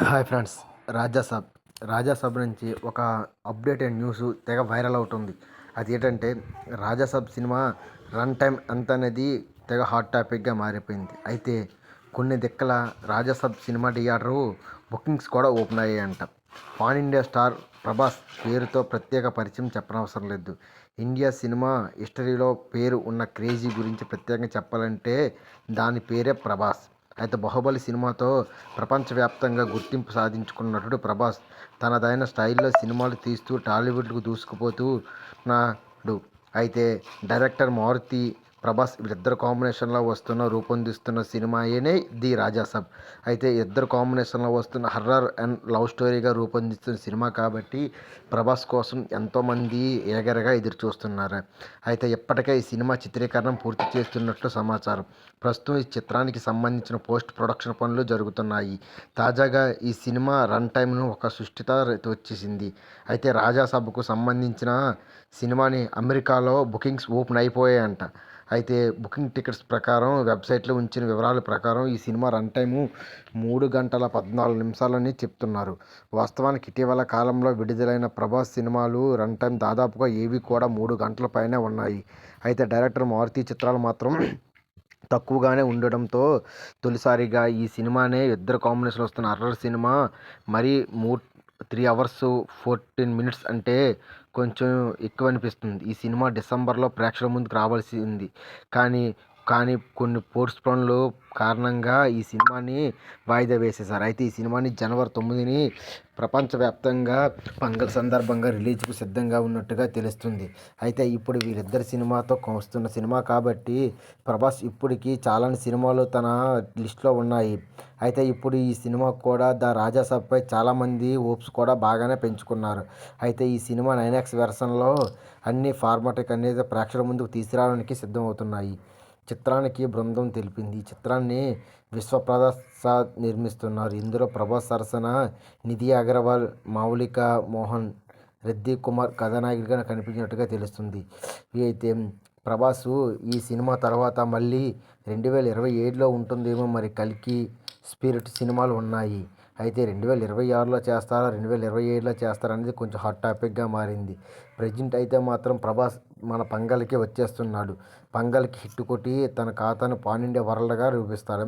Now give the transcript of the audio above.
Hi friends Rajya Sabha Rajya Sabha నుంచి ఒక updated news తెగ వైరల్ అవుతుంది. అది ఏంటంటే రాజ్యసభ సినిమా రన్ టైం ఎంత అనేది తెగ హాట్ టాపిక్గా మారిపోయింది. అయితే కొన్ని దిక్కల రాజ్యసభ సినిమా థియేటరు బుకింగ్స్ కూడా ఓపెన్ అయ్యాయంట. పాన్ ఇండియా స్టార్ ప్రభాస్ పేరుతో ప్రత్యేక పరిచయం చెప్పనవసరం లేదు. ఇండియా సినిమా హిస్టరీలో పేరు ఉన్న క్రేజీ గురించి ప్రత్యేకంగా చెప్పాలంటే దాని పేరే ప్రభాస్. అయితే బాహుబలి సినిమాతో ప్రపంచవ్యాప్తంగా గుర్తింపు సాధించుకున్న నటుడు ప్రభాస్. తనదైన స్టైల్లో సినిమాలు తీస్తూ టాలీవుడ్కు దూసుకుపోతున్నాడు అయితే డైరెక్టర్ మారుతి ప్రభాస్ వీళ్ళిద్దరు కాంబినేషన్లో వస్తున్న రూపొందిస్తున్న సినిమాయేనే ది రాజాసబ్ అయితే ఇద్దరు కాంబినేషన్లో వస్తున్న హర్రర్ అండ్ లవ్ స్టోరీగా రూపొందిస్తున్న సినిమా కాబట్టి ప్రభాస్ కోసం ఎంతోమంది ఏగరగా ఎదురు చూస్తున్నారు అయితే ఇప్పటికే ఈ సినిమా చిత్రీకరణ పూర్తి చేస్తున్నట్లు సమాచారం. ప్రస్తుతం ఈ చిత్రానికి సంబంధించిన పోస్ట్ ప్రొడక్షన్ పనులు జరుగుతున్నాయి. తాజాగా ఈ సినిమా రన్ టైంను ఒక సుష్టిత వచ్చేసింది. అయితే రాజాసబ్కు సంబంధించిన సినిమాని అమెరికాలో బుకింగ్స్ ఓపెన్ అయిపోయాయంట. అయితే బుకింగ్ టికెట్స్ ప్రకారం వెబ్సైట్లో ఉంచిన వివరాల ప్రకారం ఈ సినిమా రన్ టైము మూడు గంటల పద్నాలుగు నిమిషాలని చెప్తున్నారు. వాస్తవానికి ఇటీవల కాలంలో విడుదలైన ప్రభాస్ సినిమాలు రన్ టైం దాదాపుగా ఏవి కూడా మూడు గంటల పైనే ఉన్నాయి. అయితే డైరెక్టర్ మారుతి చిత్రాలు మాత్రం తక్కువగానే ఉండడంతో తొలిసారిగా ఈ సినిమానే ఇద్దరు కాంబినేషన్ వస్తున్న అర్రర్ సినిమా. మరీ మూ త్రీ అవర్స్ ఫోర్టీన్ మినిట్స్ అంటే కొంచెం ఎక్కువ అనిపిస్తుంది ఈ సినిమా డిసెంబర్లో ప్రేక్షకుల ముందుకు రావాల్సి ఉంది కానీ కానీ కొన్ని పోస్ట్ పనులు కారణంగా ఈ సినిమాని వాయిదా వేసేశారు. అయితే ఈ సినిమాని జనవరి తొమ్మిదిని ప్రపంచవ్యాప్తంగా పంగల్ సందర్భంగా రిలీజ్కు సిద్ధంగా ఉన్నట్టుగా తెలుస్తుంది. అయితే ఇప్పుడు వీరిద్దరి సినిమాతో వస్తున్న సినిమా కాబట్టి ప్రభాస్ ఇప్పటికి చాలా సినిమాలు తన లిస్ట్లో ఉన్నాయి. అయితే ఇప్పుడు ఈ సినిమా కూడా ద రాజాసాబ్పై చాలామంది ఓప్స్ కూడా బాగానే పెంచుకున్నారు. అయితే ఈ సినిమా నైనాక్స్ వెర్షన్లో అన్ని ఫార్మాటిక్ అనేది ప్రేక్షకుల ముందుకు తీసుకురావడానికి సిద్ధమవుతున్నాయి. చిత్రానికి బృందం తెలిపింది. ఈ చిత్రాన్ని విశ్వప్రసాద్ నిర్మిస్తున్నారు. ఇందులో ప్రభాస్ సరసన నిధి అగర్వాల్ మౌలిక మోహన్ రెడ్డి కుమార్ కథానాయకుడిగా కనిపించినట్టుగా తెలుస్తుంది. అయితే ప్రభాస్ ఈ సినిమా తర్వాత మళ్ళీ రెండు వేల ఇరవై ఏడులో ఉంటుందేమో మరి కల్కి స్పిరిట్ సినిమాలు ఉన్నాయి. అయితే రెండు వేల ఇరవై ఆరులో చేస్తారా? రెండు వేల ఇరవై ఏడులో చేస్తారా? అనేది కొంచెం హాట్ టాపిక్గా మారింది. ప్రజెంట్ అయితే మాత్రం ప్రభాస్ మన పంగల్కి వచ్చేస్తున్నాడు. పంగల్కి హిట్ కొట్టి తన ఖాతాను పాన్ ఇండియా వరల్డ్గా చూపిస్తాడు